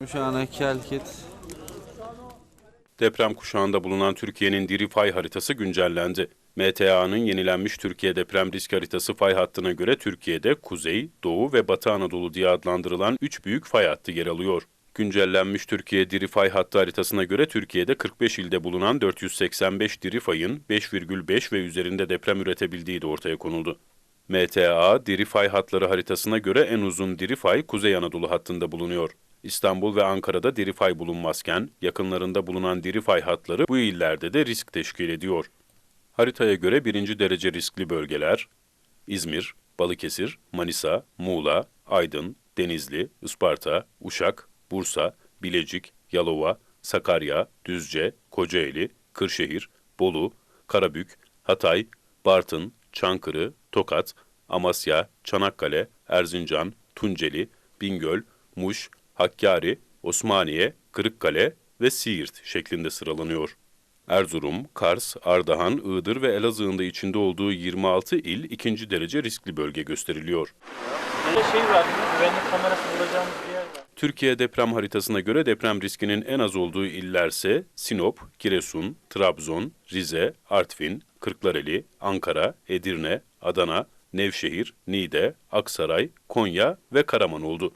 Gümüşhane, Kelkit, Deprem kuşağında bulunan Türkiye'nin diri fay haritası güncellendi. MTA'nın yenilenmiş Türkiye deprem risk haritası fay hattına göre Türkiye'de Kuzey, Doğu ve Batı Anadolu diye adlandırılan 3 büyük fay hattı yer alıyor. Güncellenmiş Türkiye diri fay hattı haritasına göre Türkiye'de 45 ilde bulunan 485 diri fayın 5,5 ve üzerinde deprem üretebildiği de ortaya konuldu. MTA, diri fay hatları haritasına göre en uzun diri fay Kuzey Anadolu hattında bulunuyor. İstanbul ve Ankara'da diri fay bulunmazken, yakınlarında bulunan diri fay hatları bu illerde de risk teşkil ediyor. Haritaya göre birinci derece riskli bölgeler, İzmir, Balıkesir, Manisa, Muğla, Aydın, Denizli, Isparta, Uşak, Bursa, Bilecik, Yalova, Sakarya, Düzce, Kocaeli, Kırşehir, Bolu, Karabük, Hatay, Bartın, Çankırı, Tokat, Amasya, Çanakkale, Erzincan, Tunceli, Bingöl, Muş, Hakkari, Osmaniye, Kırıkkale ve Siirt şeklinde sıralanıyor. Erzurum, Kars, Ardahan, Iğdır ve Elazığ'ın da içinde olduğu 26 il ikinci derece riskli bölge gösteriliyor. Şey var, güvenlik kamerası bulacağımız bir yer var. Türkiye deprem haritasına göre deprem riskinin en az olduğu illerse Sinop, Giresun, Trabzon, Rize, Artvin, Kırklareli, Ankara, Edirne, Adana, Nevşehir, Niğde, Aksaray, Konya ve Karaman oldu.